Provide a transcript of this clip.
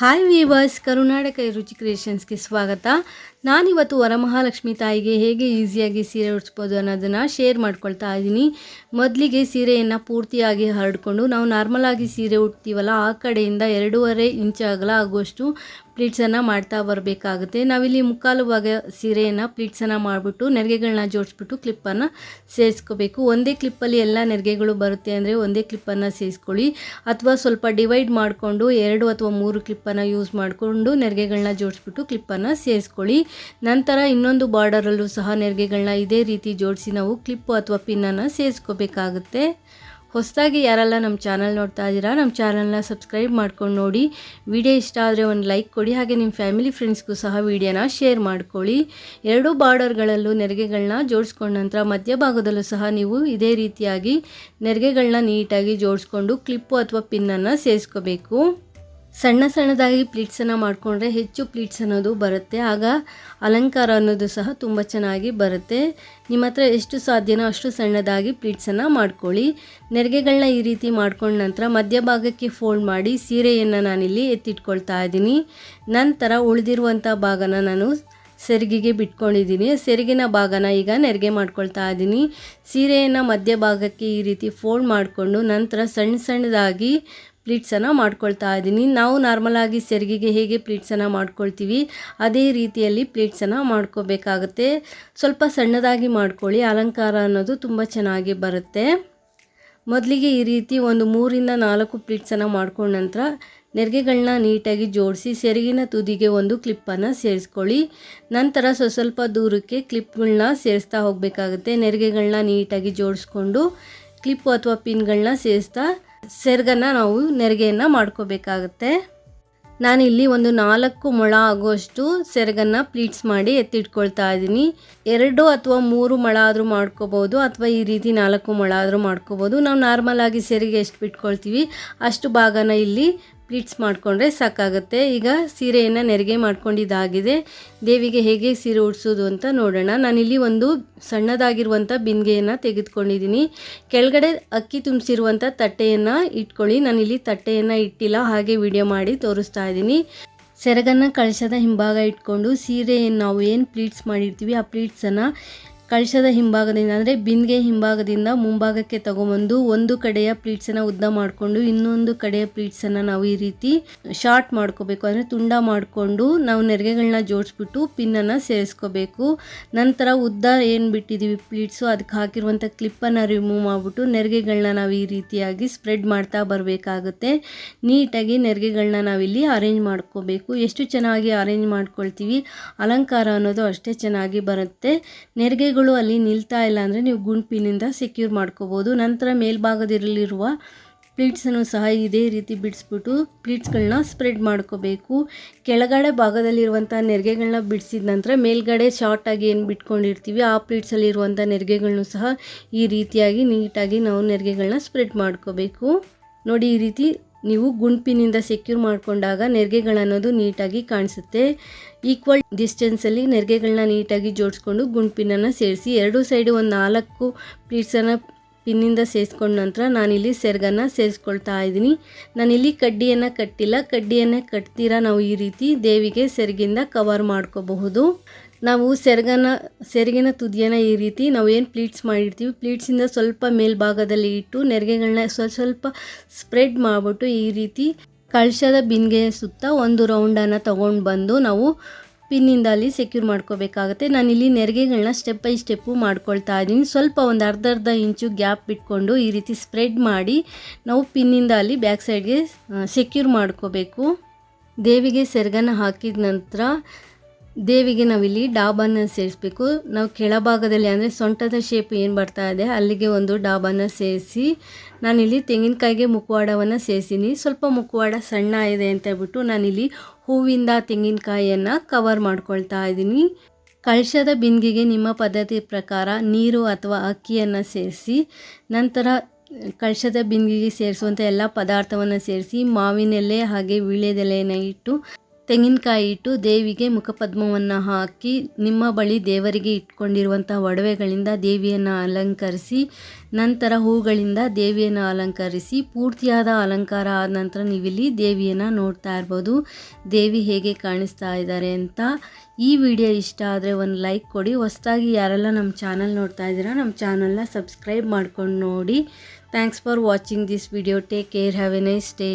Hi viewers ಕರುನಾಟಕ ರುಚಿ ಕ್ರಿಯೇಷನ್ಸ್ಗೆ ಸ್ವಾಗತ. ನಾನಿವತ್ತು ವರಮಹಾಲಕ್ಷ್ಮಿ ತಾಯಿಗೆ ಹೇಗೆ ಈಸಿಯಾಗಿ ಸೀರೆ ಉಡಿಸ್ಬೋದು ಅನ್ನೋದನ್ನು ಶೇರ್ ಮಾಡ್ಕೊಳ್ತಾ ಇದ್ದೀನಿ. ಮೊದಲಿಗೆ ಸೀರೆಯನ್ನು ಪೂರ್ತಿಯಾಗಿ ಹರಡಿಕೊಂಡು ನಾವು ನಾರ್ಮಲಾಗಿ ಸೀರೆ ಉಡ್ತೀವಲ್ಲ, ಆ ಕಡೆಯಿಂದ ಎರಡೂವರೆ ಇಂಚ್ ಅಗಲ ಆಗುವಷ್ಟು ಪ್ಲೀಟ್ಸನ್ನು ಮಾಡ್ತಾ ಬರಬೇಕಾಗುತ್ತೆ. ನಾವಿಲ್ಲಿ ಮುಕ್ಕಾಲು ಭಾಗ ಸೀರೆಯನ್ನು ಪ್ಲೀಟ್ಸನ್ನು ಮಾಡಿಬಿಟ್ಟು ನೆರಿಗೆಗಳನ್ನ ಜೋಡಿಸ್ಬಿಟ್ಟು ಕ್ಲಿಪ್ಪನ್ನು ಸೇರಿಸ್ಕೋಬೇಕು. ಒಂದೇ ಕ್ಲಿಪ್ಪಲ್ಲಿ ಎಲ್ಲ ನೆರಿಗೆಗಳು ಬರುತ್ತೆ ಅಂದರೆ ಒಂದೇ ಕ್ಲಿಪ್ಪನ್ನು ಸೇರಿಸ್ಕೊಳ್ಳಿ. ಅಥವಾ ಸ್ವಲ್ಪ ಡಿವೈಡ್ ಮಾಡಿಕೊಂಡು ಎರಡು ಅಥವಾ ಮೂರು ಕ್ಲಿಪ್ಪನ್ನು ಯೂಸ್ ಮಾಡಿಕೊಂಡು ನೆರಿಗೆಗಳನ್ನ ಜೋಡಿಸ್ಬಿಟ್ಟು ಕ್ಲಿಪ್ಪನ್ನು ಸೇರಿಸ್ಕೊಳ್ಳಿ. ನಂತರ ಇನ್ನೊಂದು ಬಾರ್ಡರಲ್ಲೂ ಸಹ ನೆರಿಗೆಗಳನ್ನ ಇದೇ ರೀತಿ ಜೋಡಿಸಿ ನಾವು ಕ್ಲಿಪ್ಪು ಅಥವಾ ಪಿನ್ನನ್ನು ಸೇರಿಸ್ಕೋಬೇಕಾಗುತ್ತೆ. ಹೊಸದಾಗಿ ಯಾರೆಲ್ಲ ನಮ್ಮ ಚಾನಲ್ ನೋಡ್ತಾ ಇದ್ದೀರಾ, ನಮ್ಮ ಚಾನಲ್ನ ಸಬ್ಸ್ಕ್ರೈಬ್ ಮಾಡ್ಕೊಂಡು ನೋಡಿ. ವಿಡಿಯೋ ಇಷ್ಟ ಆದರೆ ಒಂದು ಲೈಕ್ ಕೊಡಿ, ಹಾಗೆ ನಿಮ್ಮ ಫ್ಯಾಮಿಲಿ ಫ್ರೆಂಡ್ಸ್ಗೂ ಸಹ ವಿಡಿಯೋನ ಶೇರ್ ಮಾಡ್ಕೊಳ್ಳಿ. ಎರಡೂ ಬಾರ್ಡರ್ಗಳಲ್ಲೂ ನೆರಿಗೆಗಳನ್ನ ಜೋಡಿಸ್ಕೊಂಡ ನಂತರ ಮಧ್ಯಭಾಗದಲ್ಲೂ ಸಹ ನೀವು ಇದೇ ರೀತಿಯಾಗಿ ನೆರಿಗೆಗಳನ್ನ ನೀಟಾಗಿ ಜೋಡಿಸ್ಕೊಂಡು, ಕ್ಲಿಪ್ಪು ಅಥವಾ ಪಿನ್ನನ್ನು ಸೇರಿಸ್ಕೋಬೇಕು. ಸಣ್ಣ ಸಣ್ಣದಾಗಿ ಪ್ಲೀಟ್ಸನ್ನು ಮಾಡಿಕೊಂಡ್ರೆ ಹೆಚ್ಚು ಪ್ಲೀಟ್ಸ್ ಅನ್ನೋದು ಬರುತ್ತೆ. ಆಗ ಅಲಂಕಾರ ಅನ್ನೋದು ಸಹ ತುಂಬ ಚೆನ್ನಾಗಿ ಬರುತ್ತೆ. ನಿಮ್ಮ ಹತ್ರ ಎಷ್ಟು ಸಾಧ್ಯನೋ ಅಷ್ಟು ಸಣ್ಣದಾಗಿ ಪ್ಲೀಟ್ಸನ್ನು ಮಾಡ್ಕೊಳ್ಳಿ. ನೆರಿಗೆಗಳನ್ನ ಈ ರೀತಿ ಮಾಡ್ಕೊಂಡ ನಂತರ ಮಧ್ಯಭಾಗಕ್ಕೆ ಫೋಲ್ಡ್ ಮಾಡಿ ಸೀರೆಯನ್ನು ನಾನಿಲ್ಲಿ ಎತ್ತಿಟ್ಕೊಳ್ತಾ ಇದ್ದೀನಿ. ನಂತರ ಉಳಿದಿರುವಂಥ ಭಾಗನ ನಾನು ಸೆರಿಗೆಗೆ ಬಿಟ್ಕೊಂಡಿದ್ದೀನಿ. ಸೆರಿಗಿನ ಭಾಗನ ಈಗ ನೆರಿಗೆ ಮಾಡ್ಕೊಳ್ತಾ ಇದ್ದೀನಿ. ಸೀರೆಯನ್ನು ಮಧ್ಯಭಾಗಕ್ಕೆ ಈ ರೀತಿ ಫೋಲ್ಡ್ ಮಾಡಿಕೊಂಡು ನಂತರ ಸಣ್ಣ ಸಣ್ಣದಾಗಿ ಪ್ಲೀಟ್ಸನ್ನು ಮಾಡ್ಕೊಳ್ತಾ ಇದ್ದೀನಿ. ನಾವು ನಾರ್ಮಲಾಗಿ ಸೆರಿಗೆಗೆ ಹೇಗೆ ಪ್ಲೀಟ್ಸನ್ನು ಮಾಡ್ಕೊಳ್ತೀವಿ, ಅದೇ ರೀತಿಯಲ್ಲಿ ಪ್ಲೀಟ್ಸನ್ನು ಮಾಡ್ಕೋಬೇಕಾಗತ್ತೆ. ಸ್ವಲ್ಪ ಸಣ್ಣದಾಗಿ ಮಾಡ್ಕೊಳ್ಳಿ, ಅಲಂಕಾರ ಅನ್ನೋದು ತುಂಬ ಚೆನ್ನಾಗಿ ಬರುತ್ತೆ. ಮೊದಲಿಗೆ ಈ ರೀತಿ ಒಂದು ಮೂರಿಂದ ನಾಲ್ಕು ಪ್ಲೀಟ್ಸನ್ನು ಮಾಡ್ಕೊಂಡ ನಂತರ ನೆರಿಗೆಗಳನ್ನ ನೀಟಾಗಿ ಜೋಡಿಸಿ ಸೆರಗಿನ ತುದಿಗೆ ಒಂದು ಕ್ಲಿಪ್ಪನ್ನು ಸೇರಿಸ್ಕೊಳ್ಳಿ. ನಂತರ ಸ್ವ ಸ್ವಲ್ಪ ದೂರಕ್ಕೆ ಕ್ಲಿಪ್ಗಳನ್ನ ಸೇರಿಸ್ತಾ ಹೋಗಬೇಕಾಗುತ್ತೆ. ನೆರಿಗೆಗಳನ್ನ ನೀಟಾಗಿ ಜೋಡಿಸ್ಕೊಂಡು ಕ್ಲಿಪ್ಪು ಅಥವಾ ಪಿನ್ಗಳನ್ನ ಸೇರಿಸ್ತಾ ಸೆರಗನ್ನು ನಾವು ನೆರಿಗೆಯನ್ನು ಮಾಡ್ಕೋಬೇಕಾಗತ್ತೆ. ನಾನಿಲ್ಲಿ ಒಂದು ನಾಲ್ಕು ಮೊಳ ಆಗುವಷ್ಟು ಸೆರಗನ್ನು ಪ್ಲೀಟ್ಸ್ ಮಾಡಿ ಎತ್ತಿಟ್ಕೊಳ್ತಾ ಇದ್ದೀನಿ. ಎರಡು ಅಥವಾ ಮೂರು ಮೊಳ ಆದರೂ ಮಾಡ್ಕೋಬೋದು, ಅಥವಾ ಈ ರೀತಿ ನಾಲ್ಕು ಮೊಳ ಆದರೂ ಮಾಡ್ಕೋಬೋದು. ನಾವು ನಾರ್ಮಲಾಗಿ ಸೆರಿಗೆ ಎಷ್ಟು ಬಿಟ್ಕೊಳ್ತೀವಿ, ಅಷ್ಟು ಭಾಗನ ಇಲ್ಲಿ ಪ್ಲೀಟ್ಸ್ ಮಾಡಿಕೊಂಡ್ರೆ ಸಾಕಾಗುತ್ತೆ. ಈಗ ಸೀರೆಯನ್ನು ನೆರಿಗೆ ಮಾಡ್ಕೊಂಡಿದ್ದಾಗಿದೆ. ದೇವಿಗೆ ಹೇಗೆ ಸೀರೆ ಉಡಿಸೋದು ಅಂತ ನೋಡೋಣ. ನಾನಿಲ್ಲಿ ಒಂದು ಸಣ್ಣದಾಗಿರುವಂಥ ಬಿಂದಿಗೆಯನ್ನು ತೆಗೆದುಕೊಂಡಿದ್ದೀನಿ. ಕೆಳಗಡೆ ಅಕ್ಕಿ ತುಂಬಿಸಿರುವಂಥ ತಟ್ಟೆಯನ್ನು ಇಟ್ಕೊಳ್ಳಿ. ನಾನಿಲ್ಲಿ ತಟ್ಟೆಯನ್ನು ಇಟ್ಟಿಲ್ಲ, ಹಾಗೆ ವಿಡಿಯೋ ಮಾಡಿ ತೋರಿಸ್ತಾ ಇದ್ದೀನಿ. ಸೆರಗನ್ನು ಕಳಶದ ಹಿಂಭಾಗ ಇಟ್ಕೊಂಡು ಸೀರೆಯನ್ನು ನಾವು ಏನು ಪ್ಲೀಟ್ಸ್ ಮಾಡಿರ್ತೀವಿ ಆ ಪ್ಲೀಟ್ಸನ್ನು ಕಳಶದ ಹಿಂಭಾಗದಿಂದ, ಅಂದರೆ ಬಿಂದಿಗೆ ಹಿಂಭಾಗದಿಂದ ಮುಂಭಾಗಕ್ಕೆ ತಗೊಂಬಂದು ಒಂದು ಕಡೆಯ ಪ್ಲೀಟ್ಸನ್ನು ಉದ್ದ ಮಾಡಿಕೊಂಡು, ಇನ್ನೊಂದು ಕಡೆಯ ಪ್ಲೀಟ್ಸನ್ನು ನಾವು ಈ ರೀತಿ ಶಾರ್ಟ್ ಮಾಡ್ಕೋಬೇಕು. ಅಂದರೆ ತುಂಡ ಮಾಡಿಕೊಂಡು ನಾವು ನೆರಿಗೆಗಳನ್ನ ಜೋಡಿಸ್ಬಿಟ್ಟು ಪಿನ್ನನ್ನು ಸೇರಿಸ್ಕೋಬೇಕು. ನಂತರ ಉದ್ದ ಏನು ಬಿಟ್ಟಿದ್ದೀವಿ ಪ್ಲೀಟ್ಸು ಅದಕ್ಕೆ ಹಾಕಿರುವಂಥ ಕ್ಲಿಪ್ಪನ್ನು ರಿಮೂವ್ ಮಾಡಿಬಿಟ್ಟು ನೆರಿಗೆಗಳನ್ನ ನಾವು ಈ ರೀತಿಯಾಗಿ ಸ್ಪ್ರೆಡ್ ಮಾಡ್ತಾ ಬರಬೇಕಾಗುತ್ತೆ. ನೀಟಾಗಿ ನೆರಿಗೆಗಳನ್ನ ನಾವಿಲ್ಲಿ ಅರೇಂಜ್ ಮಾಡ್ಕೋಬೇಕು. ಎಷ್ಟು ಚೆನ್ನಾಗಿ ಅರೇಂಜ್ ಮಾಡ್ಕೊಳ್ತೀವಿ, ಅಲಂಕಾರ ಅನ್ನೋದು ಅಷ್ಟೇ ಚೆನ್ನಾಗಿ ಬರುತ್ತೆ. ನೆರಿಗೆಗಳು ಅಲ್ಲಿ ನಿಲ್ತಾ ಇಲ್ಲ ಅಂದರೆ ನೀವು ಗುಂಪಿನಿಂದ ಸೆಕ್ಯೂರ್ ಮಾಡ್ಕೋಬೋದು. ನಂತರ ಮೇಲ್ಭಾಗದಲ್ಲಿರುವ ಪ್ಲೀಟ್ಸನ್ನು ಸಹ ಇದೇ ರೀತಿ ಬಿಡಿಸ್ಬಿಟ್ಟು ಪ್ಲೀಟ್ಸ್ಗಳನ್ನ ಸ್ಪ್ರೆಡ್ ಮಾಡ್ಕೋಬೇಕು. ಕೆಳಗಡೆ ಭಾಗದಲ್ಲಿರುವಂಥ ನೆರಿಗೆಗಳನ್ನ ಬಿಡಿಸಿದ ನಂತರ ಮೇಲ್ಗಡೆ ಶಾರ್ಟಾಗಿ ಏನು ಬಿಟ್ಕೊಂಡಿರ್ತೀವಿ, ಆ ಪ್ಲೀಟ್ಸಲ್ಲಿರುವಂಥ ನೆರಿಗೆಗಳನ್ನು ಸಹ ಈ ರೀತಿಯಾಗಿ ನೀಟಾಗಿ ನಾವು ನೆರಿಗೆಗಳನ್ನ ಸ್ಪ್ರೆಡ್ ಮಾಡ್ಕೋಬೇಕು. ನೋಡಿ ಈ ರೀತಿ ನೀವು ಗುಂಪಿನಿಂದ ಸೆಕ್ಯೂರ್ ಮಾಡಿಕೊಂಡಾಗ ನೆರಿಗೆಗಳನ್ನೋದು ನೀಟಾಗಿ ಕಾಣಿಸುತ್ತೆ. ಈಕ್ವಲ್ ಡಿಸ್ಟೆನ್ಸಲ್ಲಿ ನೆರಿಗೆಗಳನ್ನ ನೀಟಾಗಿ ಜೋಡಿಸ್ಕೊಂಡು ಗುಂಪಿನನ್ನು ಸೇರಿಸಿ, ಎರಡೂ ಸೈಡು ಒಂದು ನಾಲ್ಕು ಪ್ಲೀಟ್ಸನ್ನು ಪಿನ್ನಿಂದ ಸೇರಿಸ್ಕೊಂಡ ನಂತರ ನಾನಿಲ್ಲಿ ಸೆರ್ಗನ್ನು ಸೇರಿಸ್ಕೊಳ್ತಾ ಇದ್ದೀನಿ. ನಾನಿಲ್ಲಿ ಕಡ್ಡಿಯನ್ನು ಕಟ್ಟಿಲ್ಲ. ಕಡ್ಡಿಯನ್ನೇ ಕಟ್ತೀರಾ ನಾವು ಈ ರೀತಿ ದೇವಿಗೆ ಸೆರಗಿಂದ ಕವರ್ ಮಾಡ್ಕೋಬಹುದು. ನಾವು ಸೆರಗನ್ನ, ಸೆರಗಿನ ತುದಿಯನ್ನು ಈ ರೀತಿ ನಾವು ಏನು ಪ್ಲೀಟ್ಸ್ ಮಾಡಿರ್ತೀವಿ ಪ್ಲೀಟ್ಸಿಂದ ಸ್ವಲ್ಪ ಮೇಲ್ಭಾಗದಲ್ಲಿ ಇಟ್ಟು ನೆರಿಗೆಗಳನ್ನ ಸ್ವಲ್ಪ ಸ್ವಲ್ಪ ಸ್ಪ್ರೆಡ್ ಮಾಡಿಬಿಟ್ಟು ಈ ರೀತಿ ಕಳಶದ ಬಿಂದಿಗೆಯ ಸುತ್ತ ಒಂದು ರೌಂಡನ್ನು ತೊಗೊಂಡು ಬಂದು ನಾವು ಪಿನ್ನಿಂದ ಅಲ್ಲಿ ಸೆಕ್ಯೂರ್ ಮಾಡ್ಕೋಬೇಕಾಗುತ್ತೆ. ನಾನಿಲ್ಲಿ ನೆರಿಗೆಗಳನ್ನ ಸ್ಟೆಪ್ ಬೈ ಸ್ಟೆಪ್ಪು ಮಾಡ್ಕೊಳ್ತಾ ಇದ್ದೀನಿ. ಸ್ವಲ್ಪ ಒಂದು ಅರ್ಧ ಅರ್ಧ ಇಂಚು ಗ್ಯಾಪ್ ಬಿಟ್ಕೊಂಡು ಈ ರೀತಿ ಸ್ಪ್ರೆಡ್ ಮಾಡಿ ನಾವು ಪಿನ್ನಿಂದ ಅಲ್ಲಿ ಬ್ಯಾಕ್ ಸೈಡ್ಗೆ ಸೆಕ್ಯೂರ್ ಮಾಡ್ಕೋಬೇಕು. ದೇವಿಗೆ ಸೆರಗನ್ನು ಹಾಕಿದ ನಂತರ ದೇವಿಗೆ ನಾವಿಲ್ಲಿ ಡಾಬನ್ನು ಸೇರಿಸ್ಬೇಕು. ನಾವು ಕೆಳಭಾಗದಲ್ಲಿ ಅಂದರೆ ಸೊಂಟದ ಶೇಪ್ ಏನು ಬರ್ತಾ ಇದೆ, ಅಲ್ಲಿಗೆ ಒಂದು ಡಾಬನ್ನು ಸೇರಿಸಿ, ನಾನಿಲ್ಲಿ ತೆಂಗಿನಕಾಯಿಗೆ ಮುಖವಾಡವನ್ನು ಸೇರಿಸಿನಿ. ಸ್ವಲ್ಪ ಮುಖವಾಡ ಸಣ್ಣ ಇದೆ ಅಂತ ಹೇಳ್ಬಿಟ್ಟು ನಾನಿಲ್ಲಿ ಹೂವಿಂದ ತೆಂಗಿನಕಾಯಿಯನ್ನು ಕವರ್ ಮಾಡ್ಕೊಳ್ತಾ ಇದ್ದೀನಿ ಕಳಶದ ಬಿಂದಿಗೆ ನಿಮ್ಮ ಪದ್ಧತಿ ಪ್ರಕಾರ ನೀರು ಅಥವಾ ಅಕ್ಕಿಯನ್ನು ಸೇರಿಸಿ, ನಂತರ ಕಳಶದ ಬಿಂದಿಗೆ ಸೇರಿಸುವಂಥ ಎಲ್ಲ ಪದಾರ್ಥವನ್ನು ಸೇರಿಸಿ, ಮಾವಿನೆಲೆ ಹಾಗೆ ವೀಳ್ಯದೆಲೆಯನ್ನು ಇಟ್ಟು ತೆಂಗಿನಕಾಯಿ ಇಟ್ಟು ದೇವಿಗೆ ಮುಖಪದ್ಮವನ್ನು ಹಾಕಿ ನಿಮ್ಮ ಬಳಿ ದೇವರಿಗೆ ಇಟ್ಕೊಂಡಿರುವಂಥ ಒಡವೆಗಳಿಂದ ದೇವಿಯನ್ನು ಅಲಂಕರಿಸಿ, ನಂತರ ಹೂಗಳಿಂದ ದೇವಿಯನ್ನು ಅಲಂಕರಿಸಿ, ಪೂರ್ತಿಯಾದ ಅಲಂಕಾರ ಆದ ನಂತರ ನೀವಿಲ್ಲಿ ದೇವಿಯನ್ನು ನೋಡ್ತಾ ಇರ್ಬೋದು. ದೇವಿ ಹೇಗೆ ಕಾಣಿಸ್ತಾ ಇದ್ದಾರೆ ಅಂತ ಈ ವಿಡಿಯೋ ಇಷ್ಟ ಆದರೆ ಒಂದು ಲೈಕ್ ಕೊಡಿ. ಹೊಸದಾಗಿ ಯಾರೆಲ್ಲ ನಮ್ಮ ಚಾನಲ್ ನೋಡ್ತಾ ಇದ್ದೀರಾ, ನಮ್ಮ ಚಾನಲ್ನ ಸಬ್ಸ್ಕ್ರೈಬ್ ಮಾಡ್ಕೊಂಡು ನೋಡಿ. Thanks for watching this video take care have a nice day